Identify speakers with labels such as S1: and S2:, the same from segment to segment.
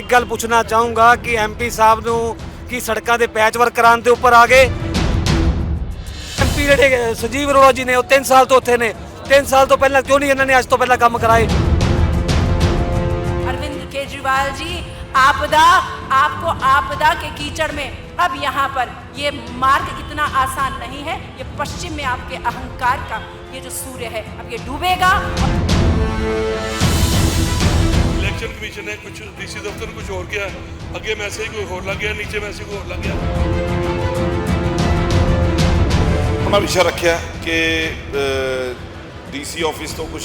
S1: ਇੱਕ ਗੱਲ ਪੁੱਛਣਾ ਚਾਹੂੰਗਾ ਕਿ ਐਮਪੀ ਸਾਹਿਬ ਨੂੰ ਕੀ ਸੜਕਾਂ ਦੇ ਪੈਚ ਵਰਕ ਕਰਾਉਣ ਦੇ ਉੱਪਰ ਆ ਗਏ ਐਮਪੀ ਜਿਹੜੇ ਸੰਜੀਵ ਅਰੋੜਾ ਜੀ ਨੇ ਉਹ 3 ਸਾਲ ਤੋਂ ਉੱਥੇ ਨੇ 3 ਸਾਲ ਤੋਂ ਪਹਿਲਾਂ ਕਿਉਂ ਨਹੀਂ ਇਹਨਾਂ ਨੇ ਅੱਜ ਤੋਂ ਪਹਿਲਾਂ ਕੰਮ ਕਰਾਏ
S2: अरविंद केजरीवाल जी आपदा आपको आपदा के कीचड़ में अब यहाँ पर ये मार्ग इतना आसान नहीं है ये पश्चिम में आपके अहंकार का ये जो सूर्य है अब ये डूबेगा
S3: ਇਲੈਕਸ਼ਨ ਕਮਿਸ਼ਨ ਨੇ ਕੁਝ ਡੀਸੀ ਦਫ਼ਤਰ ਨੂੰ ਕੁਝ ਹੋਰ ਕਿਹਾ ਅੱਗੇ ਮੈਸੇਜ ਕੋਈ ਹੋਰ ਲੱਗ ਗਿਆ ਨੀਚੇ ਮੈਸੇਜ ਕੋਈ ਹੋਰ ਲੱਗ ਗਿਆ
S4: ਉਹਨਾਂ ਵਿਸ਼ਾ ਰੱਖਿਆ ਕਿ ਡੀਸੀ ਆਫਿਸ ਤੋਂ ਕੁਝ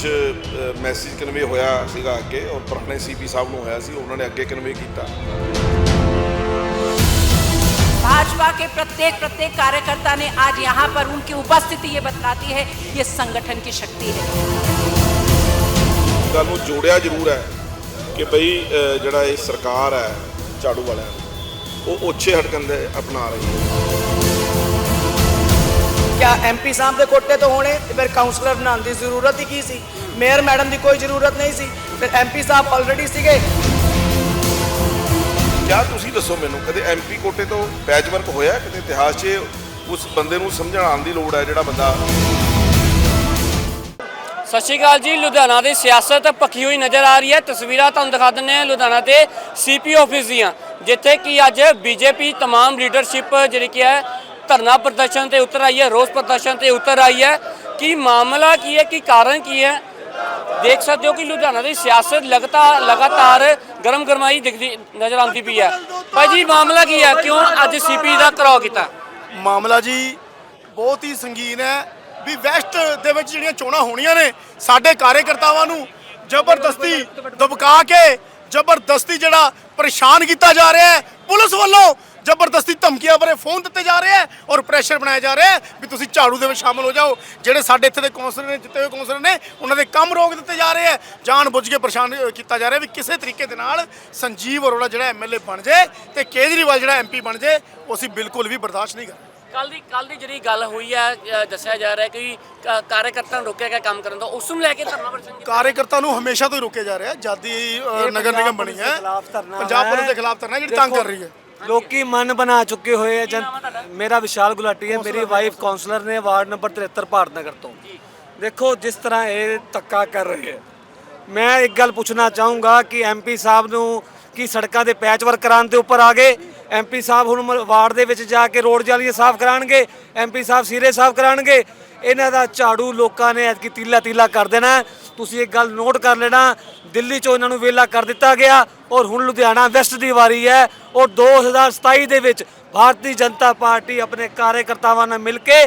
S4: ਮੈਸੇਜ ਕਨਵੇ ਹੋਇਆ ਸੀਗਾ ਅੱਗੇ ਔਰ ਪੁਰਾਣੇ ਸੀਪੀ ਸਾਹਿਬ ਨੂੰ ਹੋਇਆ ਸੀ ਉਹਨਾਂ ਨੇ ਅੱਗੇ ਕਨਵੇ ਕੀਤਾ
S2: भाजपा के प्रत्येक प्रत्येक कार्यकर्ता ने आज यहाँ पर उनकी उपस्थिति ये बतलाती है ये संगठन की शक्ति है
S4: ਗੱਲ ਨੂੰ ਜੋੜਿਆ ਜ਼ਰੂਰ ਹੈ ਕਿ ਬਈ ਜਿਹੜਾ ਇਹ ਸਰਕਾਰ ਹੈ ਝਾੜੂ ਵਾਲਿਆਂ ਦੀ ਉਹ ਉੱਚੇ ਹਟਕੰਦ ਅਪਣਾ ਰਹੀ ਹੈ।
S5: ਕਿਆ ਐਮਪੀ ਸਾਹਿਬ ਦੇ ਕੋਟੇ ਤੋਂ ਹੋਣੇ? ਤੇ ਫਿਰ ਕਾਉਂਸਲਰ ਬਣਾਉਣ ਦੀ ਜ਼ਰੂਰਤ ਹੀ ਕੀ ਸੀ? ਮੇਅਰ ਮੈਡਮ ਦੀ ਕੋਈ ਜ਼ਰੂਰਤ ਨਹੀਂ ਸੀ। ਫਿਰ ਐਮਪੀ ਸਾਹਿਬ ਆਲਰੇਡੀ ਸੀਗੇ।
S4: ਕਿਆ ਤੁਸੀਂ ਦੱਸੋ ਮੈਨੂੰ ਕਦੇ ਐਮਪੀ ਕੋਟੇ ਤੋਂ ਪੈਚ ਵਰਕ ਹੋਇਆ? ਕਿਤੇ ਇਤਿਹਾਸ 'ਚ ਉਸ ਬੰਦੇ ਨੂੰ ਸਮਝਣ ਆਉਣ ਦੀ ਲੋੜ ਹੈ ਜਿਹੜਾ ਬੰਦਾ
S6: ਸਤਿ ਸ਼੍ਰੀ ਅਕਾਲ ਜੀ ਲੁਧਿਆਣਾ ਦੀ ਸਿਆਸਤ ਭਖੀ ਹੋਈ ਨਜ਼ਰ ਆ ਰਹੀ ਹੈ ਤਸਵੀਰਾਂ ਤੁਹਾਨੂੰ ਦਿਖਾ ਦਿੰਦੇ ਹਾਂ ਲੁਧਿਆਣਾ ਦੇ ਸੀਪੀ ਆਫਿਸ ਦੀਆਂ ਜਿੱਥੇ ਕਿ ਅੱਜ ਬੀਜੇਪੀ तमाम ਲੀਡਰਸ਼ਿਪ ਜਿਹੜੀ ਕਿ ਹੈ ਧਰਨਾ ਪ੍ਰਦਰਸ਼ਨ ਤੇ ਉਤਰ ਆਈ ਹੈ ਰੋਸ ਪ੍ਰਦਰਸ਼ਨ ਤੇ ਉਤਰ ਆਈ ਹੈ ਕੀ ਮਾਮਲਾ ਕੀ ਹੈ ਕੀ ਕਾਰਨ ਕੀ ਹੈ ਦੇਖ ਸਕਦੇ ਹੋ ਕਿ ਲੁਧਿਆਣਾ ਦੀ ਸਿਆਸਤ ਲਗਾਤਾਰ ਲਗਾਤਾਰ ਗਰਮ ਗਰਮਾਈ ਦਿਖਦੀ ਨਜ਼ਰ ਆਉਂਦੀ ਪਈ ਹੈ ਭਾਈ ਜੀ ਮਾਮਲਾ ਕੀ ਹੈ ਕਿਉਂ ਅੱਜ ਸੀਪੀ ਦਾ ਘਰਾਓ ਕੀਤਾ
S7: ਮਾਮਲਾ ਜੀ ਬਹੁਤ ਹੀ ਸੰਗੀਨ ਹੈ ਵੀ ਵੈਸਟ ਦੇ ਵਿੱਚ ਜਿਹੜੀਆਂ ਚੋਣਾਂ ਹੋਣੀਆਂ ਨੇ, ਸਾਡੇ ਕਾਰਜਕਰਤਾਵਾਂ ਨੂੰ ਜ਼ਬਰਦਸਤੀ ਦਬਕਾ ਕੇ, ਜ਼ਬਰਦਸਤੀ ਜਿਹੜਾ ਪਰੇਸ਼ਾਨ ਕੀਤਾ ਜਾ ਰਿਹਾ ਹੈ, ਪੁਲਿਸ ਵੱਲੋਂ ਜ਼ਬਰਦਸਤੀ ਧਮਕੀਆਂ ਭਰੇ ਫੋਨ ਦਿੱਤੇ ਜਾ ਰਹੇ ਹੈ ਔਰ ਪ੍ਰੈਸ਼ਰ ਬਣਾਇਆ ਜਾ ਰਿਹਾ ਹੈ ਵੀ ਤੁਸੀਂ ਝਾੜੂ ਦੇ ਵਿੱਚ ਸ਼ਾਮਲ ਹੋ ਜਾਓ। ਜਿਹੜੇ ਸਾਡੇ ਇੱਥੇ ਦੇ ਕੌਂਸਲਰ ਨੇ, ਜਿੱਤੇ ਹੋਏ ਕੌਂਸਲਰ ਨੇ, ਉਹਨਾਂ ਦੇ ਕੰਮ ਰੋਕ ਦਿੱਤੇ ਜਾ ਰਹੇ ਹੈ। ਜਾਣ ਬੁੱਝ ਕੇ ਪਰੇਸ਼ਾਨ ਕੀਤਾ ਜਾ ਰਿਹਾ ਵੀ ਕਿਸੇ ਤਰੀਕੇ ਦੇ ਨਾਲ ਸੰਜੀਵ ਅਰੋੜਾ ਜਿਹੜਾ ਐਮਐਲਏ ਬਣ ਜਾਏ ਤੇ ਕੇਜਰੀਵਾਲ ਜਿਹੜਾ ਐਮਪੀ ਬਣ ਜਾਏ, ਉਹ ਅਸੀਂ ਬਿਲਕੁਲ ਵੀ ਬਰਦਾਸ਼ਤ ਨਹੀਂ ਕਰਾਂਗੇ।
S6: ਕੱਲ ਦੀ ਕੱਲ ਦੀ ਜਿਹੜੀ ਗੱਲ ਹੋਈ ਹੈ ਦੱਸਿਆ ਜਾ ਰਿਹਾ ਹੈ ਕਿ ਕਾਰਜਕਰਤਾ ਨੂੰ ਰੋਕਿਆ ਗਿਆ ਕੰਮ ਕਰਨ ਤੋਂ। ਉਸ ਨੂੰ ਲੈ ਕੇ ਧਰਨਾ ਪ੍ਰਦਰਸ਼ਨ
S7: ਕਾਰਜਕਰਤਾ ਨੂੰ ਹਮੇਸ਼ਾ ਤੋਂ ਹੀ ਰੋਕਿਆ ਜਾ ਰਿਹਾ ਜਦ ਦੀ ਨਗਰ ਨਿਗਮ ਬਣੀ ਹੈ। ਪੰਜਾਬ
S1: ਹੈ।
S7: ਪੁਲਿਸ ਦੇ ਖਿਲਾਫ ਧਰਨਾ ਜਿਹੜੀ ਤੰਗ ਕਰ ਰਹੀ ਹੈ।
S1: ਲੋਕੀ ਮਨ ਬਣਾ ਚੁੱਕੇ ਹੋਏ ਆ ਜਨ ਮੇਰਾ ਵਿਸ਼ਾਲ ਗੁਲਾਟੀ ਹੈ। ਮੇਰੀ ਵਾਈਫ ਕਾਉਂਸਲਰ ਨੇ ਵਾਰਡ ਨੰਬਰ 73 ਭਾਰਤ ਨਗਰ ਤੋਂ ਦੇਖੋ ਜਿਸ ਤਰ੍ਹਾਂ ਇਹ ਧੱਕਾ ਕਰ ਰਹੇ ਹੈ। ਮੈਂ ਇੱਕ ਗੱਲ ਪੁੱਛਣਾ ਚਾਹੂੰਗਾ ਕਿ ਐਮਪੀ ਸਾਹਿਬ ਨੂੰ ਕੀ ਸੜਕਾਂ ਦੇ ਪੈਚ ਵਰਕ ਕਰਾਉਣ ਦੇ ਉੱਪਰ ਆ ਗਏ? ਐਮਪੀ ਸਾਹਿਬ ਹੁਣ ਮ- ਵਾਰਡ ਦੇ ਵਿੱਚ ਜਾ ਕੇ ਰੋਡ ਜਾਲੀਆਂ ਸਾਫ਼ ਕਰਾਣਗੇ ਐਮਪੀ ਸਾਹਿਬ ਸੀਰੇ ਸਾਫ਼ ਕਰਾਣਗੇ। ਇਹਨਾਂ ਦਾ ਝਾੜੂ ਲੋਕਾਂ ਨੇ ਐਤਕੀ ਤੀਲਾ ਤੀਲਾ ਕਰ ਦੇਣਾ। ਤੁਸੀਂ ਇੱਕ ਗੱਲ ਨੋਟ ਕਰ ਲੈਣਾ, ਦਿੱਲੀ ਚੋਂ ਇਹਨਾਂ ਨੂੰ ਵੇਲਾ ਕਰ ਦਿੱਤਾ ਗਿਆ ਔਰ ਹੁਣ ਲੁਧਿਆਣਾ ਵੈਸਟ ਦੀ ਵਾਰੀ ਹੈ। ਔਰ 2027 ਦੇ ਵਿੱਚ ਭਾਰਤੀ ਜਨਤਾ ਪਾਰਟੀ ਆਪਣੇ ਕਾਰਜਕਰਤਾਵਾਂ ਨਾਲ ਮਿਲ ਕੇ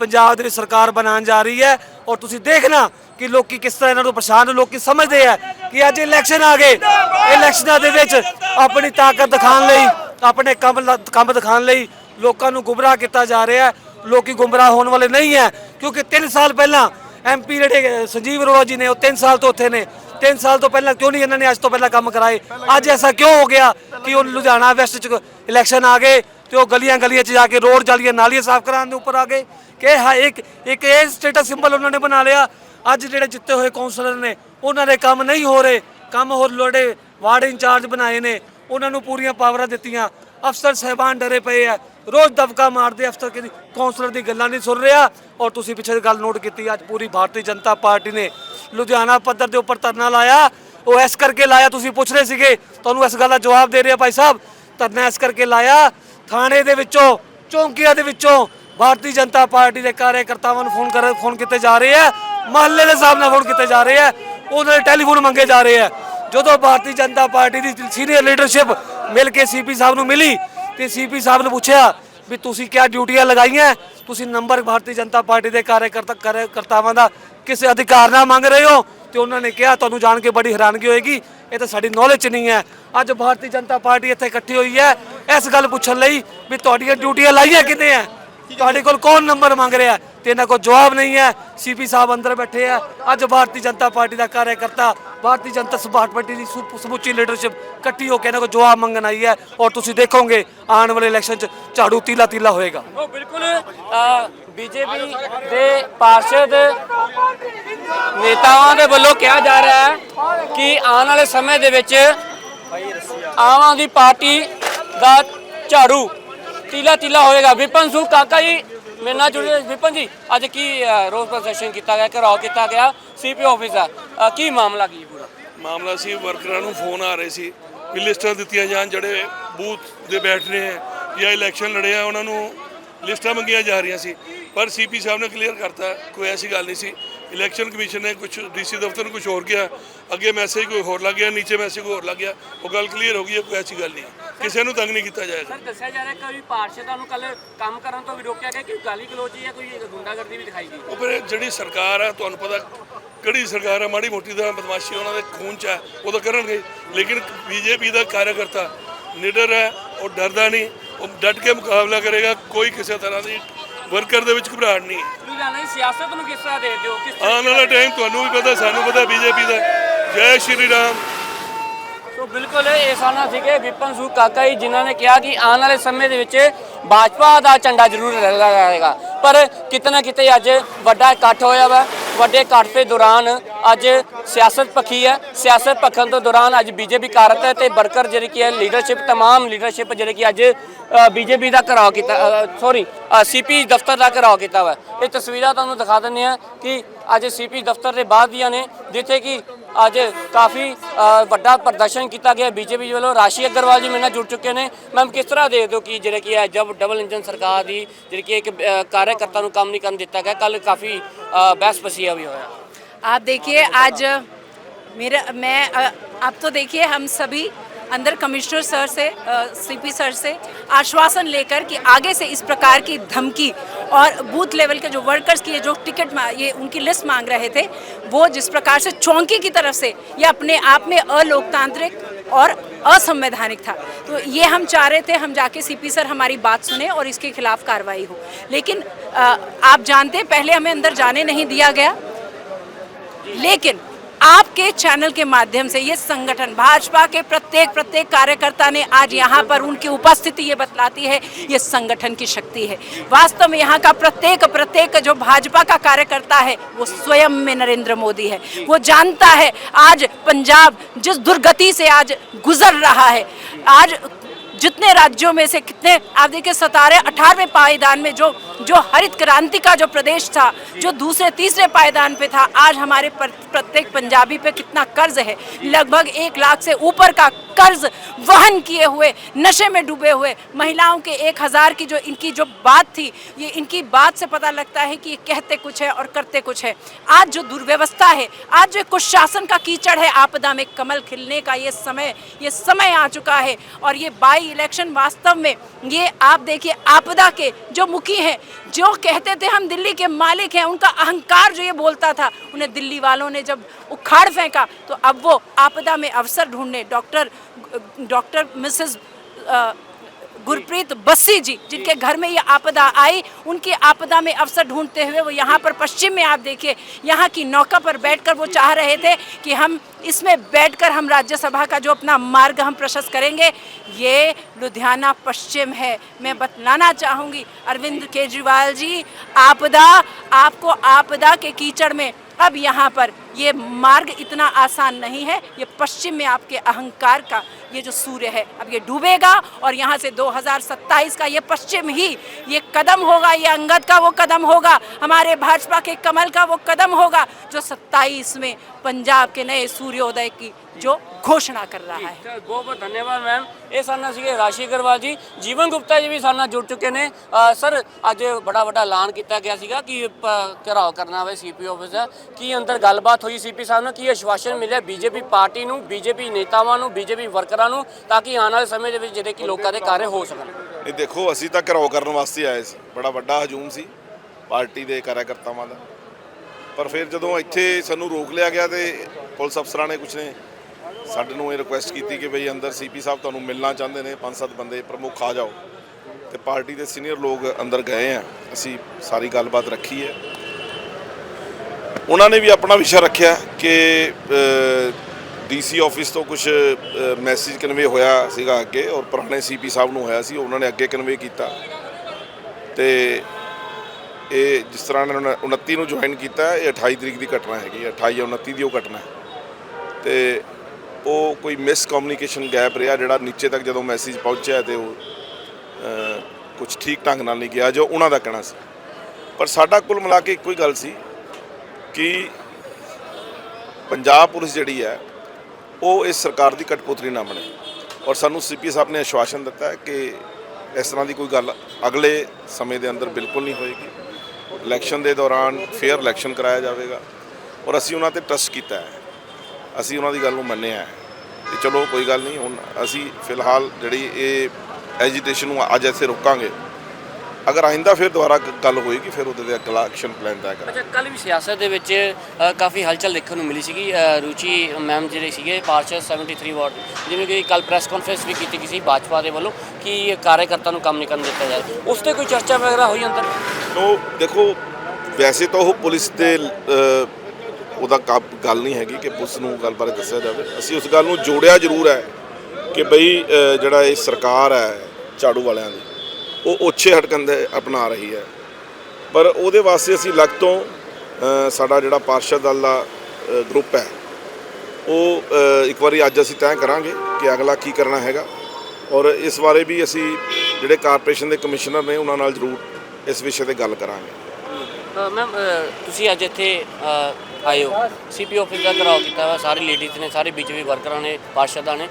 S1: ਪੰਜਾਬ ਦੀ ਸਰਕਾਰ ਬਣਾਉਣ ਜਾ ਰਹੀ ਹੈ। ਔਰ ਤੁਸੀਂ ਦੇਖਣਾ ਕਿ ਲੋਕੀ ਕਿਸ ਤਰ੍ਹਾਂ ਇਹਨਾਂ ਨੂੰ ਪਛਾਣ ਲੋਕੀ ਸਮਝਦੇ ਆ ਕਿ ਅੱਜ ਇਲੈਕਸ਼ਨ ਆ ਗਏ। ਇਲੈਕਸ਼ਨਾਂ ਦੇ ਵਿੱਚ ਆਪਣੀ ਤਾਕਤ ਦਿਖਾਉਣ ਲਈ, ਆਪਣੇ ਕੰਮ ਲ- ਕੰਮ ਦਿਖਾਉਣ ਲਈ ਲੋਕਾਂ ਨੂੰ ਗੁੰਮਰਾਹ ਕੀਤਾ ਜਾ ਰਿਹਾ ਹੈ। ਲੋਕੀ ਗੁੰਮਰਾਹ ਹੋਣ ਵਾਲੇ ਨਹੀਂ ਹੈ, ਕਿਉਂਕਿ 3 ਸਾਲ ਪਹਿਲਾਂ ਐਮਪੀ ਜਿਹੜੇ, ਸੰਜੀਵ ਅਰੋੜਾ ਜੀ ਨੇ, ਉਹ 3 ਸਾਲ ਤੋਂ ਉੱਥੇ ਨੇ। 3 ਸਾਲ ਤੋਂ ਪਹਿਲਾਂ ਕਿਉਂ ਨਹੀਂ ਇਹਨਾਂ ਨੇ ਅੱਜ ਤੋਂ ਪਹਿਲਾਂ ਕੰਮ ਕਰਾਏ? ਅੱਜ ਐਸਾ ਕਿਉਂ ਹੋ ਗਿਆ ਕਿ ਉਹ ਲੁਧਿਆਣਾ ਵੈਸਟ ਚ ਇਲੈਕਸ਼ਨ ਆ ਗਏ ਤੇ ਉਹ ਗਲੀਆਂ ਗਲੀਆਂ 'ਚ ਜਾ ਕੇ ਰੋਡ ਜਾਲੀਆਂ ਨਾਲੀਆਂ ਸਾਫ਼ ਕਰਾਉਣ ਦੇ ਉੱਪਰ ਆ ਗਏ? ਕਿ ਹਾਂ ਇੱਕ ਇੱਕ ਇਹ ਸਟੇਟਸ ਸਿੰਬਲ ਉਹਨਾਂ ਨੇ ਬਣਾ ਲਿਆ। ਅੱਜ ਜਿਹੜੇ ਜਿੱਤੇ ਹੋਏ ਕਾਉਂਸਲਰ ਨੇ ਉਹਨਾਂ ਦੇ ਕੰਮ ਨਹੀਂ ਹੋ ਰਹੇ। ਕੰਮ ਹੋਰ ਲੋੜੇ ਵਾਰਡ ਇੰਚਾਰਜ ਬਣਾਏ ਨੇ। ਉਹਨਾਂ ਨੂੰ ਪੂਰੀਆਂ ਪਾਵਰਾਂ ਦਿੱਤੀਆਂ। ਅਫਸਰ ਸਹਿਬਾਨ ਡਰੇ ਪਏ ਆ। ਰੋਜ਼ ਦਬਕਾ ਮਾਰਦੇ ਅਫਸਰ ਕਿ ਕਾਉਂਸਲਰ ਦੀ ਗੱਲਾਂ ਨਹੀਂ ਸੁਣ ਰਿਹਾ। ਔਰ ਤੁਸੀਂ ਪਿੱਛੇ ਗੱਲ ਨੋਟ ਕੀਤੀ, ਅੱਜ ਪੂਰੀ ਭਾਰਤੀ ਜਨਤਾ ਪਾਰਟੀ ਨੇ ਲੁਧਿਆਣਾ ਪੱਧਰ ਦੇ ਉੱਪਰ ਧਰਨਾ ਲਾਇਆ। ਉਹ ਇਸ ਕਰਕੇ ਲਾਇਆ, ਤੁਸੀਂ ਪੁੱਛ ਰਹੇ ਸੀਗੇ। ਤੁਹਾਨੂੰ ਇਸ ਗੱਲ ਦਾ ਜਵਾਬ ਦੇ ਰਿਹਾ ਭਾਈ ਸਾਹਿਬ। ਧਰਨਾ ਇਸ ਕਰਕੇ ਲਾਇਆ। ਥਾਣੇ ਦੇ ਵਿੱਚੋਂ, ਚੌਂਕੀਆਂ ਦੇ ਵਿੱਚੋਂ ਭਾਰਤੀ ਜਨਤਾ ਪਾਰਟੀ ਦੇ ਕਾਰਜਕਰਤਾਵਾਂ ਨੂੰ ਫੋਨ ਕਰ, ਫੋਨ ਕੀਤੇ ਜਾ ਰਹੇ ਆ। ਮਹੱਲੇ ਦੇ ਹਿਸਾਬ ਨਾਲ ਫੋਨ ਕੀਤੇ ਜਾ ਰਹੇ ਆ। ਉਹਨਾਂ ਦੇ ਟੈਲੀਫੋਨ ਮੰਗੇ ਜਾ ਰਹੇ ਆ। ਜਦੋਂ ਭਾਰਤੀ ਜਨਤਾ ਪਾਰਟੀ ਦੀ ਸੀਨੀਅਰ ਲੀਡਰਸ਼ਿਪ ਮਿਲ ਕੇ ਸੀਪੀ ਸਾਹਿਬ ਨੂੰ ਮਿਲੀ ਤੇ ਸੀਪੀ ਸਾਹਿਬ ਨੇ ਪੁੱਛਿਆ ਵੀ ਤੁਸੀਂ ਕਿਆ ਡਿਊਟੀਆਂ ਲਗਾਈਆਂ? ਤੁਸੀਂ ਨੰਬਰ ਭਾਰਤੀ ਜਨਤਾ ਪਾਰਟੀ ਦੇ ਕਾਰਜਕਰਤਾ ਕਾਰਜਕਰਤਾਵਾਂ ਦਾ ਕਿਸੇ ਅਧਿਕਾਰ ਨਾਲ ਮੰਗ ਰਹੇ ਹੋ? ਤੇ ਉਹਨਾਂ ਨੇ ਕਿਹਾ, ਤੁਹਾਨੂੰ ਜਾਣ ਕੇ ਬੜੀ ਹੈਰਾਨਗੀ ਹੋਏਗੀ। ਇਹ ਤਾਂ ਸਾਡੀ ਨੌਲੇਜ 'ਚ ਨਹੀਂ ਹੈ। ਅੱਜ ਭਾਰਤੀ ਜਨਤਾ ਪਾਰਟੀ ਇੱਥੇ ਇਕੱਠੀ ਹੋਈ ਹੈ। ਇਸ ਗੱਲ ਪੁੱਛਣ ਲਈ ਵੀ ਤੁਹਾਡੀਆਂ ਡਿਊਟੀਆਂ ਲਾਈਆਂ ਕਿੰਨੇ ਆ ਤੁਹਾਡੇ ਕੋਲ ਕੌਣ ਨੰਬਰ ਮੰਗ ਰਿਹਾ ਤੇ ਇਹਨਾਂ ਕੋਲ ਜਵਾਬ ਨਹੀਂ ਹੈ। ਸੀਪੀ ਸਾਹਿਬ ਅੰਦਰ ਬੈਠੇ ਆ। ਅੱਜ ਭਾਰਤੀ ਜਨਤਾ ਪਾਰਟੀ ਦਾ ਕਾਰਜਕਰਤਾ, ਭਾਰਤੀ ਜਨਤਾ ਸਭਾ ਪਾਰਟੀ ਦੀ ਸਮੁੱਚੀ ਲੀਡਰਸ਼ਿਪ ਇਕੱਠੀ ਹੋ ਕੇ ਇਹਨਾਂ ਕੋਲ ਜਵਾਬ ਮੰਗਣ ਆਈ ਹੈ ਔਰ ਤੁਸੀਂ ਦੇਖੋਗੇ, ਆਉਣ ਵਾਲੇ ਇਲੈਕਸ਼ਨ 'ਚ ਝਾੜੂ ਤੀਲਾ ਤੀਲਾ ਹੋਏਗਾ।
S6: ਉਹ ਬਿਲਕੁਲ ਬੀਜੇਪੀ ਦੇ ਪਾਰਸ਼ਦ ਨੇਤਾਵਾਂ ਦੇ ਵੱਲੋਂ ਕਿਹਾ ਜਾ ਰਿਹਾ ਹੈ ਕਿ ਆਉਣ ਵਾਲੇ ਸਮੇਂ ਦੇ ਵਿੱਚ ਆਮ ਆਦਮੀ ਪਾਰਟੀ ਦਾ ਝਾੜੂ ਤੀਲਾ ਤੀਲਾ ਹੋਏਗਾ। ਵਿਪਨ ਸੂ ਕਾਕਾ ਜੀ ਮੇਰੇ ਨਾਲ ਜੁੜੇ ਵਿਪਨ ਜੀ ਅੱਜ ਕੀ ਅ, ਰੋਸ ਪ੍ਰਦਰਸ਼ਨ ਕੀਤਾ ਗਿਆ ਘਰਾਓ ਕੀਤਾ ਗਿਆ ਸੀਪੀ ਆਫਿਸ ਦਾ ਅ, ਕੀ ਮਾਮਲਾ ਕੀ ਪੂਰਾ?
S3: ਮਾਮਲਾ ਸੀ ਵਰਕਰਾਂ ਨੂੰ ਫੋਨ ਆ ਰਹੇ ਸੀ। ਵੀ ਲਿਸਟਾਂ ਦਿੱਤੀਆਂ ਜਾਣ ਜਿਹੜੇ ਬੂਥ ਦੇ ਬੈਠ ਰਹੇ ਹੈ ਜਾਂ ਇਲੈਕਸ਼ਨ ਲੜੇ ਆ ਉਹਨਾਂ ਨੂੰ ਲਿਸਟਾਂ ਮੰਗੀਆਂ ਜਾ ਰਹੀਆਂ ਸੀ। ਪਰ ਸੀਪੀ ਸਾਹਿਬ ਨੇ ਕਲੀਅਰ ਕਰਤਾ ਕੋਈ ਐਸੀ ਗੱਲ ਨਹੀਂ ਸੀ। ਇਲੈਕਸ਼ਨ ਕਮਿਸ਼ਨ ਨੇ ਕੁਝ ਡੀਸੀ ਦਫ਼ਤਰ ਨੂੰ ਕੁਝ ਹੋਰ ਕਿਹਾ। ਅੱਗੇ ਮੈਸੇਜ ਕੋਈ ਹੋਰ ਲੱਗ ਗਿਆ ਨੀਚੇ ਮੈਸੇਜ ਹੋਰ ਲੱਗ ਗਿਆ। ਉਹ ਗੱਲ ਕਲੀਅਰ ਹੋ ਗਈ ਹੈ ਕੋਈ ਐਸੀ ਗੱਲ ਨਹੀਂ। ਹੈ। ਕਿਸੇ ਨੂੰ ਤੰਗ ਨਹੀਂ ਕੀਤਾ ਜਾਏਗਾ
S6: ਸਰ ਦੱਸਿਆ ਜਾ ਰਿਹਾ ਕਿ ਕੋਈ ਪਾਰਸ਼ਦਾਂ ਨੂੰ ਕੱਲ ਕੰਮ ਕਰਨ ਤੋਂ ਵੀ ਰੋਕਿਆ ਗਿਆ ਕਿ ਗਾਲੀ ਗਲੋਚੀ ਜਾਂ ਕੋਈ ਗੁੰਡਾਗਰਦੀ ਵੀ ਦਿਖਾਈ ਗਈ?
S3: ਉਹ ਫਿਰ ਜਿਹੜੀ ਸਰਕਾਰ ਆ ਤੁਹਾਨੂੰ ਪਤਾ ਕਿਹੜੀ ਸਰਕਾਰ ਆ ਮਾੜੀ ਮੋਟੀ ਦਾ ਬਦਮਾਸ਼ੀ ਉਹਨਾਂ ਦੇ ਖੂਨ ਚ ਹੈ ਉਹ ਤਾਂ ਕਰਨਗੇ। ਲੇਕਿਨ ਬੀਜੇਪੀ ਦਾ ਕਾਰਜਕਰਤਾ ਨਿਡਰ ਹੈ ਉਹ ਡਰਦਾ ਨਹੀਂ ਉਹ ਡਟ ਕੇ ਮੁਕਾਬਲਾ ਕਰੇਗਾ ਕੋਈ ਕਿਸੇ ਤਰ੍ਹਾਂ ਦੀ ਵਰਕਰ ਦੇ ਵਿੱਚ ਘਬਰਾਹਟ ਨਹੀਂ।
S6: ਲੁਧਿਆਣਾ ਦੀ ਸਿਆਸਤ ਨੂੰ ਕਿਸ ਤਰ੍ਹਾਂ ਦੇਖਦੇ ਹੋ ਕਿਸ
S3: ਆਉਣ ਵਾਲਾ ਟਾਈਮ ਤੁਹਾਨੂੰ ਵੀ ਪਤਾ ਸਾਨੂੰ ਪਤਾ ਬੀਜੇਪੀ ਦਾ। ਜੈ ਸ਼੍ਰੀ ਰਾਮ।
S6: ਸੋ ਬਿਲਕੁਲ ਇਹ ਸਾਨਾ ਸੀਗੇ ਵਿਪਨ ਸੂ ਕਾਕਾ ਜੀ ਜਿਨ੍ਹਾਂ ਨੇ ਕਿਹਾ ਕਿ ਆਉਣ ਵਾਲੇ ਸਮੇਂ ਦੇ ਵਿੱਚ ਭਾਜਪਾ ਦਾ ਝੰਡਾ ਜ਼ਰੂਰ ਲਹਿਰਾ ਜਾਏਗਾ ਪਰ ਕਿਤੇ ਨਾ ਕਿਤੇ ਅੱਜ ਵੱਡਾ ਇਕੱਠ ਹੋਇਆ ਵਾ। ਵੱਡੇ ਇਕੱਠ ਦੇ ਦੌਰਾਨ ਅੱਜ ਸਿਆਸਤ ਪੱਖੀ ਹੈ ਸਿਆਸਤ ਪੱਖਣ ਤੋਂ ਦੌਰਾਨ ਅੱਜ ਬੀਜੇਪੀ ਕਾਰਤ ਹੈ ਤੇ ਵਰਕਰ ਜਿਹੜੀ ਕੀ ਹੈ ਲੀਡਰਸ਼ਿਪ तमाम ਲੀਡਰਸ਼ਿਪ ਜਿਹੜੇ ਕਿ ਅੱਜ ਬੀਜੇਪੀ ਦਾ ਘਰਾਓ ਕੀਤਾ ਸੌਰੀ ਸੀਪੀ ਦਫ਼ਤਰ ਦਾ ਘਰਾਓ ਕੀਤਾ ਵਾ ਇਹ ਤਸਵੀਰਾਂ ਤੁਹਾਨੂੰ ਦਿਖਾ ਦਿੰਦੇ ਆ ਕਿ ਅੱਜ ਸੀਪੀ ਦਫ਼ਤਰ ਦੇ ਬਾਹਰ ਦੀਆਂ ਨੇ ਜਿੱਥੇ ਕਿ ਅੱਜ ਕਾਫੀ ਅ, ਵੱਡਾ ਪ੍ਰਦਰਸ਼ਨ ਕੀਤਾ ਗਿਆ ਬੀਜੇਪੀ ਵੱਲੋਂ ਰਾਸ਼ੀ ਅਗਰਵਾਲ ਜੀ ਮੇਰੇ ਨਾਲ ਜੁੜ ਚੁੱਕੇ ਨੇ ਮੈਮ ਕਿਸ ਤਰ੍ਹਾਂ ਦੇਖਦੇ ਹੋ ਕਿ ਜਿਹੜੇ ਕੀ ਹੈ ਜਬ ਡਬਲ ਇੰਜਨ ਸਰਕਾਰ ਦੀ ਜਿਹੜੀ ਕਿ ਇੱਕ ਅ, ਕਾਰਜਕਰਤਾ ਨੂੰ ਕੰਮ ਨਹੀਂ ਕਰਨ ਦਿੱਤਾ ਗਿਆ ਕੱਲ ਕਾਫੀ ਅ, ਬਹਿਸ ਬਸੀਆ ਵੀ ਹੋਇਆ
S2: आप देखिए आज मेरा मैं अ, आप तो देखिए हम सभी अंदर कमिश्नर सर से सीपी सर से आश्वासन लेकर कि आगे से इस प्रकार की धमकी और बूथ लेवल के जो वर्कर्स की जो टिकट ये उनकी लिस्ट मांग रहे थे वो जिस प्रकार से चौंकी की तरफ़ से ये अपने आप में अलोकतांत्रिक और असंवैधानिक था। तो ये हम चाह रहे थे हम जाके सीपी सर हमारी बात सुने और इसके खिलाफ कार्रवाई हो। लेकिन अ, आप जानते हैं पहले हमें अंदर जाने नहीं दिया गया। लेकिन आपके चैनल के माध्यम से ये संगठन भाजपा के प्रत्येक प्रत्येक कार्यकर्ता ने आज यहाँ पर उनकी उपस्थिति ये बतलाती है, ये संगठन की शक्ति है। वास्तव में यहाँ का प्रत्येक प्रत्येक जो भाजपा का कार्यकर्ता है, वो स्वयं में नरेंद्र मोदी है। वो जानता है, आज पंजाब जिस दुर्गति से आज गुजर रहा है, आज जितने राज्यों में से कितने आप देखिए सतारे, अठारहवें पायदान में जो जो हरित क्रांति का जो प्रदेश था, जो दूसरे, तीसरे पायदान पे था, आज हमारे प्रत्येक पंजाबी पे कितना कर्ज है। लगभग एक लाख से ऊपर का कर्ज वहन किए हुए, नशे में डूबे हुए महिलाओं के एक हज़ार की जो, इनकी जो बात थी, ये इनकी बात से पता लगता है कि ये कहते कुछ है और करते कुछ है। आज जो दुर्व्यवस्था है, आज जो कुशासन का कीचड़ है, आपदा में कमल खिलने का ये समय ये समय आ चुका है और ये बाई इलेक्शन वास्तव में ये आप देखिए, आपदा के जो मुखी हैं, जो कहते थे हम दिल्ली के मालिक हैं, उनका अहंकार जो ये बोलता था, उन्हें दिल्ली वालों ने जब उखाड़ फेंका तो अब वो आपदा में अवसर ढूँढने, doctor doctor Mrs Gurpreet Bassi ji, जिनके घर में ये आपदा आई, उनकी आपदा में अवसर ढूंढते हुए वो यहाँ पर पश्चिम में आप देखिए, यहाँ की नौका पर बैठकर वो चाह रहे थे कि हम इसमें बैठकर हम राज्यसभा का जो अपना मार्ग हम प्रशस्त करेंगे, ये लुधियाना पश्चिम है। मैं बतलाना चाहूँगी, अरविंद केजरीवाल जी, आपदा, आपको आपदा के कीचड़ में, अब यहाँ पर ये मार्ग इतना आसान नहीं है ये पश्चिम में आपके अहंकार का ये जो सूर्य है अब ये डूबेगा और यहाँ से 2027 का ये पश्चिम ही ये कदम होगा ये अंगद का वो कदम होगा हमारे भाजपा के कमल का वो कदम होगा जो 27 में पंजाब के नए सूर्योदय की जो घोषणा कर रहा है
S6: ਬਹੁਤ ਬਹੁਤ ਧੰਨਵਾਦ ਮੈਮ ਇਹ ਸਾਨਾ ਸੀਗੇ ਰਾਸ਼ੀ ਅਗਰਵਾਲ ਜੀ ਜੀਵਨ ਗੁਪਤਾ ਜੀ ਵੀ ਸਾਡੇ ਨਾਲ ਜੁੜ ਚੁੱਕੇ ਨੇ ਅ, ਸਰ ਅੱਜ ਬੜਾ ਵੱਡਾ ਐਲਾਨ ਕੀਤਾ ਗਿਆ ਸੀਗਾ ਕਿ ਪ- ਘਿਰਾਓ ਕਰਨਾ ਹੋਵੇ ਸੀਪੀ ਆਫਿਸ ਦਾ ਕੀ ਅੰਦਰ ਗੱਲਬਾਤ ਹੋਈ ਸੀਪੀ ਸਾਹਿਬ ਨਾਲ ਕੀ ਆਸ਼ਵਾਸਨ ਮਿਲਿਆ ਬੀਜੇਪੀ ਪਾਰਟੀ ਨੂੰ ਬੀਜੇਪੀ ਨੇਤਾਵਾਂ ਨੂੰ ਬੀਜੇਪੀ ਵਰਕਰਾਂ ਨੂੰ ਤਾਂ ਕਿ ਆਉਣ ਵਾਲੇ ਸਮੇਂ ਦੇ ਵਿੱਚ ਜਿਹੜੇ ਕਿ ਲੋਕਾਂ ਦੇ ਕਾਰਜ ਹੋ ਸਕਣ?
S4: ਨਹੀਂ ਦੇਖੋ, ਅਸੀਂ ਤਾਂ ਘਰਾਓ ਕਰਨ ਵਾਸਤੇ ਆਏ ਸੀ। ਬੜਾ ਵੱਡਾ ਹਜੂਮ ਸੀ ਪਾਰਟੀ ਦੇ ਕਾਰਜਕਰਤਾਵਾਂ ਦਾ। ਪਰ ਫਿਰ ਜਦੋਂ ਇੱਥੇ ਸਾਨੂੰ ਰੋਕ ਲਿਆ ਗਿਆ ਤੇ ਪੁਲਿਸ ਅਫਸਰਾਂ ਨੇ ਕੁਛ ਨੇ ਸਾਡੇ ਨੂੰ ਇਹ ਰਿਕੁਐਸਟ ਕੀਤੀ ਕਿ ਬਈ ਅੰਦਰ ਸੀਪੀ ਸਾਹਿਬ ਤੁਹਾਨੂੰ ਮਿਲਣਾ ਚਾਹੁੰਦੇ ਨੇ, ਪੰਜ ਸੱਤ ਬੰਦੇ ਪ੍ਰਮੁੱਖ ਆ ਜਾਓ। ਤੇ ਪਾਰਟੀ ਦੇ ਸੀਨੀਅਰ ਲੋਕ ਅੰਦਰ ਗਏ ਆ। ਅਸੀਂ ਸਾਰੀ ਗੱਲਬਾਤ ਰੱਖੀ ਹੈ। ਉਹਨਾਂ ਨੇ ਵੀ ਆਪਣਾ ਵਿਸ਼ਾ ਰੱਖਿਆ ਕਿ ਡੀਸੀ ਆਫਿਸ ਤੋਂ ਕੁਝ ਮੈਸੇਜ ਕਨਵੇ ਹੋਇਆ ਸੀਗਾ ਅੱਗੇ ਔਰ ਪੁਰਾਣੇ ਸੀਪੀ ਸਾਹਿਬ ਨੂੰ ਹੋਇਆ ਸੀ, ਉਹਨਾਂ ਨੇ ਅੱਗੇ ਕਨਵੇ ਕੀਤਾ। ਤੇ ਇਹ ਜਿਸ ਤਰ੍ਹਾਂ ਇਹਨਾਂ ਨੇ 29 ਨੂੰ ਜੁਆਇਨ ਕੀਤਾ, ਇਹ 28 ਤਰੀਕ ਦੀ ਘਟਨਾ ਹੈਗੀ ਹੈ 28 ਜਾਂ 29 ਦੀ ਉਹ ਘਟਨਾ ਹੈ। ਤੇ ਉਹ ਕੋਈ ਮਿਸ ਕਮਿਊਨੀਕੇਸ਼ਨ ਗੈਪ ਰਿਹਾ ਜਿਹੜਾ ਨੀਚੇ ਤੱਕ ਜਦੋਂ ਮੈਸੇਜ ਪਹੁੰਚਿਆ ਤੇ ਉਹ ਕੁਝ ਠੀਕ ਢੰਗ ਨਾਲ ਨਹੀਂ ਗਿਆ, ਜੋ ਉਹਨਾਂ ਦਾ ਕਹਿਣਾ ਸੀ। ਪਰ ਸਾਡਾ ਕੁੱਲ ਮਿਲਾ ਕੇ ਇੱਕੋ ਹੀ ਗੱਲ ਸੀ ਕਿ ਪੰਜਾਬ ਪੁਲਿਸ ਜਿਹੜੀ ਹੈ, ਉਹ ਇਸ ਸਰਕਾਰ ਦੀ ਕਟਪੁਤਰੀ ਨਾ ਬਣੇ। ਔਰ ਸਾਨੂੰ ਸੀਪੀ ਸਾਹਿਬ ਨੇ ਆਸ਼ਵਾਸਨ ਦਿੱਤਾ ਹੈ ਕਿ ਇਸ ਤਰ੍ਹਾਂ ਦੀ ਕੋਈ ਗੱਲ ਅਗਲੇ ਸਮੇਂ ਦੇ ਅੰਦਰ ਬਿਲਕੁਲ ਨਹੀਂ ਹੋਏਗੀ। ਇਲੈਕਸ਼ਨ ਦੇ ਦੌਰਾਨ ਫੇਅਰ ਇਲੈਕਸ਼ਨ ਕਰਾਇਆ ਜਾਵੇਗਾ। ਔਰ ਅਸੀਂ ਉਹਨਾਂ ਤੇ ਟਰਸਟ ਕੀਤਾ ਹੈ। ਅਸੀਂ ਉਹਨਾਂ ਦੀ ਗੱਲ ਨੂੰ ਮੰਨਿਆ ਹੈ ਕਿ ਚਲੋ ਕੋਈ ਗੱਲ ਨਹੀਂ, ਹੁਣ ਅਸੀਂ ਫਿਲਹਾਲ ਜਿਹੜੀ ਇਹ ਐਜੀਟੇਸ਼ਨ ਨੂੰ ਅੱਜ ਇੱਥੇ ਰੋਕਾਂਗੇ ਅਗਰ ਆਇੰਦਾ ਫਿਰ ਦੁਬਾਰਾ ਗੱਲ ਹੋਏਗੀ ਫਿਰ ਉਹਦੇ ਤੇ ਅਗਲਾ ਐਕਸ਼ਨ ਪਲਾਨ ਤੈਅ ਕਰਾਂਗੇ।
S6: ਅੱਛਾ ਕੱਲ ਵੀ ਸਿਆਸਤ ਦੇ ਵਿੱਚ ਅ, ਕਾਫੀ ਹਲਚਲ ਦੇਖਣ ਨੂੰ ਮਿਲੀ ਸੀਗੀ ਅ, ਰੁਚੀ ਮੈਮ ਜਿਹੜੇ ਸੀਗੇ ਪਾਰਸ਼ਲ 73 ਵਾਰਡ ਜਿਵੇਂ ਕਿ ਕੱਲ ਪ੍ਰੈਸ ਕਾਨਫਰੰਸ ਵੀ ਕੀਤੀ ਗਈ ਸੀ ਭਾਜਪਾ ਦੇ ਵੱਲੋਂ ਕਿ ਕਾਰਜਕਰਤਾ ਨੂੰ ਕੰਮ ਨਹੀਂ ਕਰਨ ਦਿੱਤਾ ਜਾਏ ਉਸ ਤੇ ਕੋਈ ਚਰਚਾ ਵਗੈਰਾ ਹੋਈ ਅੰਦਰ?
S4: ਉਹ ਦੇਖੋ ਵੈਸੇ ਤਾਂ ਉਹ ਪੁਲਿਸ ਦੇ ਅ, ਉਹਦਾ ਕੰਮ- ਗੱਲ ਨਹੀਂ ਹੈਗੀ ਕਿ ਪੁਲਿਸ ਨੂੰ ਗੱਲ ਬਾਰੇ ਦੱਸਿਆ ਜਾਵੇ। ਅਸੀਂ ਉਸ ਗੱਲ ਨੂੰ ਜੋੜਿਆ ਜ਼ਰੂਰ ਹੈ ਕਿ ਬਈ ਅ, ਜਿਹੜਾ ਇਹ ਸਰਕਾਰ ਹੈ ਝਾੜੂ ਵਾਲਿਆਂ ਦੀ ਉਹ ਉੱਚੇ ਹਟਕੰਦ ਅਪਣਾ ਰਹੀ ਹੈ। ਪਰ ਉਹਦੇ ਵਾਸਤੇ ਅਸੀਂ ਲੱਗ ਤੋਂ ਸਾਡਾ ਜਿਹੜਾ ਪਾਰਸ਼ਦ ਦਲ ਦਾ ਗਰੁੱਪ ਹੈ, ਉਹ ਇੱਕ ਵਾਰੀ ਅੱਜ ਅਸੀਂ ਤੈਅ ਕਰਾਂਗੇ ਕਿ ਅਗਲਾ ਕੀ ਕਰਨਾ ਹੈਗਾ। ਔਰ ਇਸ ਬਾਰੇ ਵੀ ਅਸੀਂ ਜਿਹੜੇ ਕਾਰਪੋਰੇਸ਼ਨ ਦੇ ਕਮਿਸ਼ਨਰ ਨੇ, ਉਹਨਾਂ ਨਾਲ ਜ਼ਰੂਰ ਇਸ ਵਿਸ਼ੇ ਤੇ ਗੱਲ ਕਰਾਂਗੇ।
S6: ਮੈਮ ਤੁਸੀਂ ਅੱਜ ਇੱਥੇ ਆਏ ਹੋ। ਸੀਪੀ ਆਫਿਸ ਦਾ ਘਰਾਓ ਕੀਤਾ ਵਾ ਸਾਰੇ ਲੇਡੀਜ਼ ਨੇ ਸਾਰੇ ਬੀਜੇਪੀ ਵਰਕਰਾਂ ਨੇ ਪਾਰਸ਼ਦਾਂ ਨੇ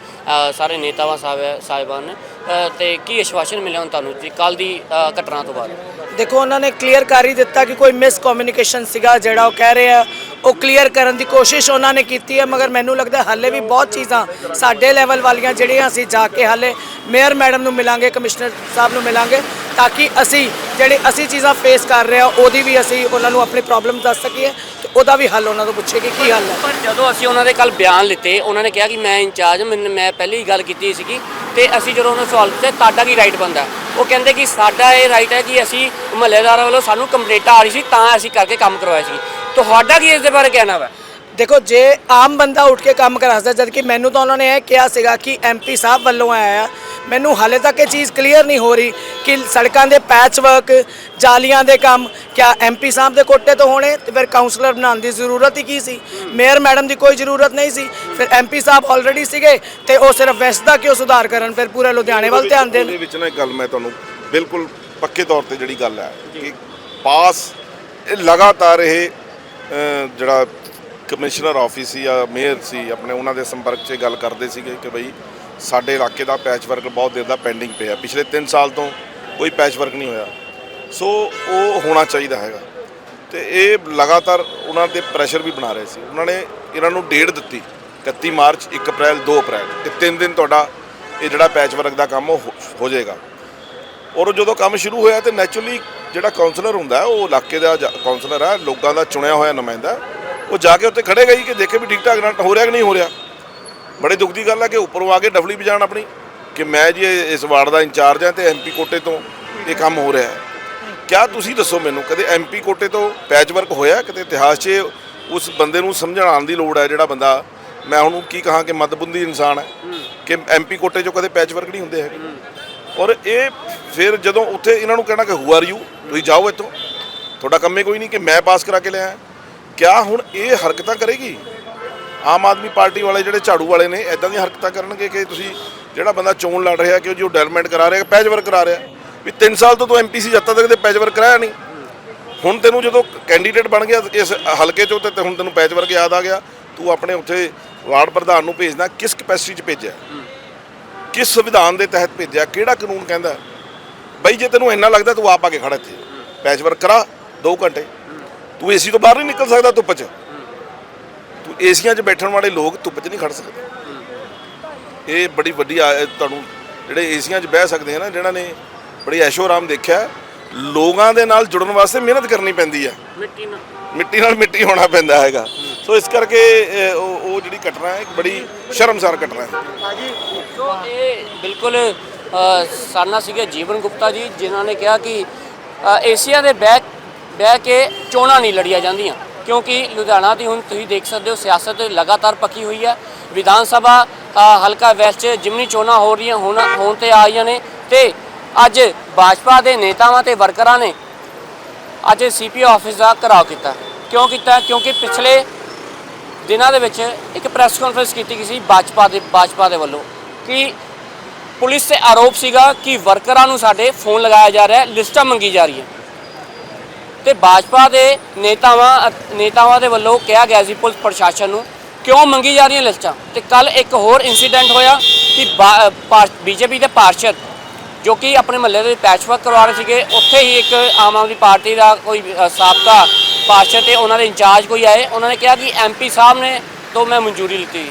S6: ਸਾਰੇ ਨੇਤਾਵਾਂ ਸਾਹਿਬ ਸਾਹਿਬਾਨ ਨੇ। ਅ, ਤੇ ਕੀ ਆਸ਼ਵਾਸਨ ਮਿਲਿਆ ਹੁਣ ਤੁਹਾਨੂੰ ਜੀ ਕੱਲ ਦੀ ਘਟਨਾ ਤੋਂ ਬਾਅਦ?
S5: ਦੇਖੋ ਉਹਨਾਂ ਨੇ ਕਲੀਅਰ ਕਰ ਹੀ ਦਿੱਤਾ ਕਿ ਕੋਈ ਮਿਸ ਕਮਿਊਨੀਕੇਸ਼ਨ ਸੀਗਾ ਜਿਹੜਾ ਉਹ ਕਹਿ ਰਹੇ। ਆ ਉਹ ਕਲੀਅਰ ਕਰਨ ਦੀ ਕੋਸ਼ਿਸ਼ ਉਹਨਾਂ ਨੇ ਕੀਤੀ ਹੈ ਮਗਰ ਮੈਨੂੰ ਲੱਗਦਾ ਹਾਲੇ ਵੀ ਬਹੁਤ ਚੀਜ਼ਾਂ ਸਾਡੇ ਲੈਵਲ ਵਾਲੀਆਂ ਜਿਹੜੀਆਂ ਅਸੀਂ ਜਾ ਕੇ ਹਾਲੇ ਮੇਅਰ ਮੈਡਮ ਨੂੰ ਮਿਲਾਂਗੇ ਕਮਿਸ਼ਨਰ ਸਾਹਿਬ ਨੂੰ ਮਿਲਾਂਗੇ। ਤਾਂ ਕਿ ਅਸੀਂ ਜਿਹੜੇ ਅਸੀਂ ਚੀਜ਼ਾਂ ਫੇਸ ਕਰ ਰਹੇ ਆ ਉਹਦੀ ਵੀ ਅਸੀਂ ਉਹਨਾਂ ਨੂੰ ਆਪਣੀ ਪ੍ਰੋਬਲਮ ਦੱਸ ਸਕੀਏ ਤੇ ਉਹਦਾ ਵੀ ਹੱਲ ਉਹਨਾਂ ਤੋਂ ਪੁੱਛੇ ਕਿ ਕੀ ਹੱਲ ਹੈ।
S6: ਪਰ ਜਦੋਂ ਅਸੀਂ ਉਹਨਾਂ ਦੇ ਕੱਲ ਬਿਆਨ ਲਿੱਤੇ, ਉਹਨਾਂ ਨੇ ਕਿਹਾ ਕਿ ਮੈਂ ਇੰਚਾਰਜ, ਮੈਨੂੰ, ਮੈਂ ਪਹਿਲੀ ਹੀ ਗੱਲ ਕੀਤੀ ਸੀਗੀ ਤੇ ਅਸੀਂ ਜਦੋਂ ਉਹਨਾਂ ਨੂੰ ਸਵਾਲ ਕੀਤਾ ਤੁਹਾਡਾ ਕੀ ਰਾਈਟ ਬੰਦਾ ਉਹ ਕਹਿੰਦੇ ਕਿ ਸਾਡਾ ਇਹ ਰਾਈਟ ਹੈ ਕਿ ਅਸੀਂ ਮਹੱਲੇਦਾਰਾਂ ਵੱਲੋਂ ਸਾਨੂੰ ਕੰਪਲੇਂਟਾਂ ਆ ਰਹੀ ਸੀ, ਤਾਂ ਅਸੀਂ ਕਰਕੇ ਕੰਮ ਕਰਵਾਇਆ ਸੀ। ਤੁਹਾਡਾ ਕੀ ਇਸ ਦੇ ਬਾਰੇ ਕਹਿਣਾ ਵਾ?
S5: ਦੇਖੋ, ਜੇ ਆਮ ਬੰਦਾ ਉੱਠ ਕੇ ਕੰਮ ਕਰਾ ਸਕਦਾ ਜਦ ਕਿ ਮੈਨੂੰ ਤਾਂ ਉਹਨਾਂ ਨੇ ਇਹ ਕਿਹਾ ਸੀਗਾ ਕਿ ਐਮਪੀ ਸਾਹਿਬ ਵੱਲੋਂ ਆਇਆ ਮੈਨੂੰ ਹਾਲੇ ਤੱਕ ਇਹ ਚੀਜ਼ ਕਲੀਅਰ ਨਹੀਂ ਹੋ ਰਹੀ ਕਿ ਸੜਕਾਂ ਦੇ ਪੈਚ ਵਰਕ ਜਾਲੀਆਂ ਦੇ ਕੰਮ, ਕਿਆ ਐਮਪੀ ਸਾਹਿਬ ਦੇ ਕੋਟੇ ਤੋਂ ਹੋਣੇ? ਤੇ ਫਿਰ ਕਾਉਂਸਲਰ ਬਣਾਉਣ ਦੀ ਜ਼ਰੂਰਤ ਹੀ ਕੀ ਸੀ? ਮੇਅਰ ਮੈਡਮ ਦੀ ਕੋਈ ਜ਼ਰੂਰਤ ਨਹੀਂ ਸੀ। ਫਿਰ ਐਮਪੀ ਸਾਹਿਬ ਆਲਰੇਡੀ ਸੀਗੇ, ਤੇ ਉਹ ਸਿਰਫ ਵੈਸਟ ਦਾ ਕਿਉਂ ਸੁਧਾਰ ਕਰਨ? ਫਿਰ ਪੂਰੇ ਲੁਧਿਆਣੇ ਵੱਲ ਧਿਆਨ ਦੇਣ।
S4: ਉਹਦੇ ਵਿੱਚ ਨਾ ਇੱਕ ਗੱਲ ਮੈਂ ਤੁਹਾਨੂੰ ਬਿਲਕੁਲ ਪੱਕੇ ਤੌਰ ਤੇ ਜਿਹੜੀ ਗੱਲ ਹੈ ਕਿ ਪਾਸ ਇਹ ਲਗਾਤਾਰ ਇਹ ਜਿਹੜਾ ਕਮਿਸ਼ਨਰ ਆਫਿਸ ਸੀ ਜਾਂ ਮੇਅਰ ਸੀ, ਆਪਣੇ ਉਹਨਾਂ ਦੇ ਸੰਪਰਕ 'ਚ ਗੱਲ ਕਰਦੇ ਸੀਗੇ ਕਿ ਬਈ ਸਾਡੇ ਇਲਾਕੇ ਦਾ ਪੈਚ ਵਰਕ ਬਹੁਤ ਦੇਰ ਦਾ ਪੈਂਡਿੰਗ ਪਿਆ। ਪਿਛਲੇ 3 ਸਾਲ ਤੋਂ ਕੋਈ ਪੈਚ ਵਰਕ ਨਹੀਂ ਹੋਇਆ। ਸੋ ਉਹ ਹੋਣਾ ਚਾਹੀਦਾ ਹੈਗਾ। ਤੇ ਇਹ ਲਗਾਤਾਰ ਉਹਨਾਂ ਤੇ ਪ੍ਰੈਸ਼ਰ ਵੀ ਬਣਾ ਰਹੇ ਸੀ। ਉਹਨਾਂ ਨੇ ਇਹਨਾਂ ਨੂੰ ਡੇਟ ਦਿੱਤੀ 31 ਮਾਰਚ 1 ਅਪ੍ਰੈਲ 2 ਅਪ੍ਰੈਲ। ਇਹ ਤਿੰਨ ਦਿਨ ਤੁਹਾਡਾ ਇਹ ਜਿਹੜਾ ਪੈਚ ਵਰਕ ਦਾ ਕੰਮ ਉਹ ਹੋ- ਹੋ ਜਾਏਗਾ। ਔਰ ਉਹ ਜਦੋਂ ਕੰਮ ਸ਼ੁਰੂ ਹੋਇਆ ਤੇ ਨੈਚੁਰਲੀ ਜਿਹੜਾ ਕਾਉਂਸਲਰ ਹੁੰਦਾ ਉਹ ਇਲਾਕੇ ਦਾ ਕਾਉਂਸਲਰ ਹੈ, ਲੋਕਾਂ ਦਾ ਚੁਣਿਆ ਹੋਇਆ ਨੁਮਾਇੰਦਾ ਉਹ ਜਾ ਕੇ ਉੱਥੇ ਖੜੇ ਗਈ ਕਿ ਦੇਖੇ ਵੀ ਠੀਕ ਠਾਕ ਨਾਲ ਹੋ ਰਿਹਾ ਕਿ ਨਹੀਂ ਹੋ ਰਿਹਾ। ਬੜੇ ਦੁੱਖ ਦੀ ਗੱਲ ਹੈ ਕਿ ਉੱਪਰੋਂ ਆ ਕੇ ਡਫਲੀ ਵਜਾਣ ਆਪਣੀ ਕਿ ਮੈਂ ਜੀ ਇਹ- ਇਸ ਵਾਰਡ ਦਾ ਇੰਚਾਰਜ ਹਾਂ ਤੇ ਐਮਪੀ ਕੋਟੇ ਤੋਂ ਇਹ ਕੰਮ ਹੋ ਰਿਹਾ ਹੈ। ਕਿਆ ਤੁਸੀਂ ਦੱਸੋ ਮੈਨੂੰ, ਕਦੇ ਐਮਪੀ ਕੋਟੇ ਤੋਂ ਪੈਚ ਵਰਕ ਹੋਇਆ? ਕਿਤੇ ਇਤਿਹਾਸ 'ਚ ਉਸ ਬੰਦੇ ਨੂੰ ਸਮਝਾਉਣ ਦੀ ਲੋੜ ਹੈ ਜਿਹੜਾ ਬੰਦਾ? ਮੈਂ ਉਹਨੂੰ ਕੀ ਕਹਾਂ ਕਿ ਮਦਬੁੰਦੀ ਇਨਸਾਨ ਹੈ ਕਿ ਐਮਪੀ ਕੋਟੇ 'ਚੋਂ ਕਦੇ ਪੈਚ ਵਰਕ ਨਹੀਂ ਹੁੰਦੇ ਹੈਗੇ। ਔਰ ਇਹ ਫਿਰ ਜਦੋਂ ਉੱਥੇ ਇਹਨਾਂ ਨੂੰ ਕਹਿਣਾ ਕਿ ਹੂ ਆਰ ਯੂ ਤੁਸੀਂ ਜਾਓ ਇੱਥੋਂ। ਤੁਹਾਡਾ ਕੰਮ ਹੀ ਕੋਈ ਨਹੀਂ ਕਿ ਮੈਂ ਪਾਸ ਕਰਾ ਕੇ ਲਿਆ ਕਿਆ ਹੁਣ ਇਹ ਹਰਕਤਾਂ ਕਰੇਗੀ? ਆਮ ਆਦਮੀ ਪਾਰਟੀ ਵਾਲੇ ਜਿਹੜੇ ਝਾੜੂ ਵਾਲੇ ਨੇ ਐਦਾਂ ਦੀਆਂ ਹਰਕਤਾਂ ਕਰਨਗੇ ਕਿ ਤੁਸੀਂ ਜਿਹੜਾ ਬੰਦਾ ਚੋਣ ਲੜ ਰਿਹਾ ਕਿ ਉਹ ਜੋ ਡੈਵਲਪਮੈਂਟ ਕਰਾ ਰਿਹਾ, ਪੈਚ ਵਰਕ ਕਰਾ ਰਿਹਾ? ਵੀ 3 ਸਾਲ ਤੋਂ ਤੂੰ ਐਮਪੀ ਸੀ, ਜਦ ਤੱਕ ਤੇ ਪੈਚ ਵਰਕ ਕਰਾਇਆ ਨਹੀਂ। ਹੁਣ ਤੈਨੂੰ ਜਦੋਂ ਕੈਂਡੀਡੇਟ ਬਣ ਗਿਆ ਇਸ ਹਲਕੇ ਚੋਂ, ਤੇ ਹੁਣ ਤੈਨੂੰ ਪੈਚ ਵਰਕ ਯਾਦ ਆ ਗਿਆ। ਤੂੰ ਆਪਣੇ ਉੱਥੇ ਵਾਰਡ ਪ੍ਰਧਾਨ ਨੂੰ ਭੇਜਦਾ, ਕਿਸ ਕਪੈਸਿਟੀ 'ਚ ਭੇਜਿਆ? ਕਿਸ ਸੰਵਿਧਾਨ ਦੇ ਤਹਿਤ ਭੇਜਿਆ? ਕਿਹੜਾ ਕਾਨੂੰਨ ਕਹਿੰਦਾ? ਬਈ ਜੇ ਤੈਨੂੰ ਇੰਨਾ ਲੱਗਦਾ, ਤੂੰ ਆਪ ਆ ਕੇ ਖੜਾ ਇੱਥੇ। ਪੈਚ ਵਰਕ ਕਰਾ 2 ਘੰਟੇ। ਤੂੰ ਏਸੀ ਤੋਂ ਬਾਹਰ ਨਹੀਂ ਨਿਕਲ ਸਕਦਾ ਧੁੱਪ 'ਚ। ਤੂੰ ਏਸੀਆਂ 'ਚ ਬੈਠਣ ਵਾਲੇ ਲੋਕ ਧੁੱਪ 'ਚ ਨਹੀਂ ਖੜ ਸਕਦੇ। ਇਹ ਬੜੀ ਵੱਡੀ ਤੁਹਾਨੂੰ ਜਿਹੜੇ ਏਸੀਆਂ 'ਚ ਬਹਿ ਸਕਦੇ ਆ ਨਾ ਜਿਹਨਾਂ ਨੇ ਬੜੀ ਐਸ਼ੋ ਆਰਾਮ ਦੇਖਿਆ ਲੋਕਾਂ ਦੇ ਨਾਲ ਜੁੜਨ ਵਾਸਤੇ ਮਿਹਨਤ ਕਰਨੀ ਪੈਂਦੀ ਹੈ
S6: ਮਿੱਟੀ ਨਾਲ।
S4: ਮਿੱਟੀ ਨਾਲ ਮਿੱਟੀ ਹੋਣਾ ਪੈਂਦਾ ਹੈਗਾ। ਸੋ ਇਸ ਕਰਕੇ ਉਹ ਉਹ ਜਿਹੜੀ ਘਟਨਾ ਹੈ ਇੱਕ ਬੜੀ ਸ਼ਰਮਸਾਰ ਘਟਨਾ ਹੈ।
S6: ਸੋ ਇਹ ਬਿਲਕੁਲ ਸਾਨਾ ਸੀਗੇ ਜੀਵਨ ਗੁਪਤਾ ਜੀ ਜਿਨ੍ਹਾਂ ਨੇ ਕਿਹਾ ਕਿ ਏਸ਼ੀਆ ਦੇ ਬਹਿ ਬਹਿ ਕੇ ਚੋਣਾਂ ਨਹੀਂ ਲੜੀਆਂ ਜਾਂਦੀਆਂ। ਕਿਉਂਕਿ ਲੁਧਿਆਣਾ ਦੀ ਹੁਣ ਤੁਸੀਂ ਦੇਖ ਸਕਦੇ ਹੋ, ਸਿਆਸਤ ਲਗਾਤਾਰ ਪੱਕੀ ਹੋਈ ਹੈ। ਵਿਧਾਨ ਸਭਾ ਹਲਕਾ ਵੈਸਟ 'ਚ ਜਿਮਨੀ ਚੋਣਾਂ ਹੋ ਰਹੀਆਂ, ਹੋਣ ਹੋਣ ਤੇ ਆ ਰਹੀਆਂ ਨੇ ਤੇ ਅੱਜ ਭਾਜਪਾ ਦੇ ਨੇਤਾਵਾਂ ਤੇ ਵਰਕਰਾਂ ਨੇ ਅੱਜ ਸੀਪੀਓ ਆਫਿਸ ਦਾ ਘਰਾਓ ਕੀਤਾ। ਕਿਉਂ ਕੀਤਾ? ਕਿਉਂਕਿ ਪਿਛਲੇ ਦਿਨਾਂ ਦੇ ਵਿੱਚ ਇੱਕ ਪ੍ਰੈਸ ਕਾਨਫਰੰਸ ਕੀਤੀ ਗਈ ਸੀ ਭਾਜਪਾ ਦੇ ਭਾਜਪਾ ਦੇ ਵੱਲੋਂ ਕਿ ਪੁਲਿਸ ਤੇ ਆਰੋਪ ਸੀਗਾ ਕਿ ਵਰਕਰਾਂ ਨੂੰ ਸਾਡੇ ਫੋਨ ਲਗਾਇਆ ਜਾ ਰਿਹਾ ਹੈ, ਲਿਸਟਾਂ ਮੰਗੀ ਜਾ ਰਹੀ ਹੈ ਤੇ ਭਾਜਪਾ ਦੇ ਨੇਤਾਵਾਂ ਨੇਤਾਵਾਂ ਦੇ ਵੱਲੋਂ ਕਿਹਾ ਗਿਆ ਸੀ ਪੁਲਿਸ ਪ੍ਰਸ਼ਾਸਨ ਨੂੰ, ਕਿਉਂ ਮੰਗੀ ਜਾ ਰਹੀਆਂ ਲਿਸਟਾਂ? ਤੇ ਕੱਲ ਇੱਕ ਹੋਰ ਇਨਸੀਡੈਂਟ ਹੋਇਆ ਕਿ ਬੀਜੇਪੀ ਦੇ ਪਾਰਸ਼ਦ, ਜੋ ਕਿ ਆਪਣੇ ਮਹੱਲੇ ਦੇ ਪੈਚਵਰਕ ਕਰਵਾ ਰਹੇ ਸੀਗੇ, ਉੱਥੇ ਹੀ ਇੱਕ ਆਮ ਆਦਮੀ ਪਾਰਟੀ ਦਾ ਕੋਈ ਸਾਬਕਾ ਪਾਰਸ਼ਦ ਤੇ ਉਹਨਾਂ ਦੇ ਇੰਚਾਰਜ ਕੋਈ ਆਏ, ਉਹਨਾਂ ਨੇ ਕਿਹਾ ਕਿ ਐਮਪੀ ਸਾਹਿਬ ਨੇ ਤੋਂ ਮੈਂ ਮਨਜ਼ੂਰੀ ਲਿੱਤੀ।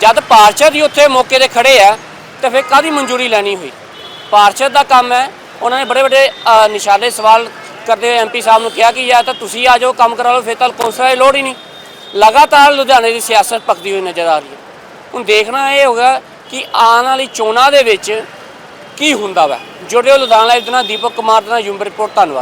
S6: ਜਦ ਪਾਰਸ਼ਦ ਹੀ ਉੱਥੇ ਮੌਕੇ ਤੇ ਖੜੇ ਆ, ਤੇ ਫਿਰ ਕਾਦੀ ਮਨਜ਼ੂਰੀ ਲੈਣੀ ਹੋਈ? ਪਾਰਸ਼ਦ ਦਾ ਕੰਮ ਹੈ, ਉਹਨਾਂ ਨੇ ਬੜੇ ਵੱਡੇ ਨਿਸ਼ਾਨੇ ਸਵਾਲ ਕਰਦੇ ਹੋਏ ਐਮਪੀ ਸਾਹਿਬ ਨੂੰ ਕਿਹਾ ਕਿ ਜਾਂ ਤਾਂ ਤੁਸੀਂ ਆ ਜਾਓ, ਕੰਮ ਕਰਾ ਲਓ, ਫਿਰ ਤਾਂ ਕੌਂਸਲਰ ਦੀ ਲੋੜ ਹੀ ਨਹੀਂ। ਲਗਾਤਾਰ ਲੁਧਿਆਣੇ ਦੀ ਸਿਆਸਤ ਪੱਕਦੀ ਹੋਈ ਨਜ਼ਰ ਆ ਰਹੀ ਹੈ। ਹੁਣ ਦੇਖਣਾ ਇਹ ਹੋਗਾ ਕਿ ਆਉਣ ਵਾਲੀ ਚੋਣਾਂ ਦੇ ਵਿੱਚ ਕੀ ਹੁੰਦਾ ਵਾ। ਜੁੜਿਓ ਲੁਧਿਆਣਾ ਲਾਈਵ ਦੇ ਨਾਲ, ਦੀਪਕ ਕੁਮਾਰ ਦੇ ਨਾਲ, ਯੂਮ ਰਿਪੋਰਟ, ਧੰਨਵਾਦ।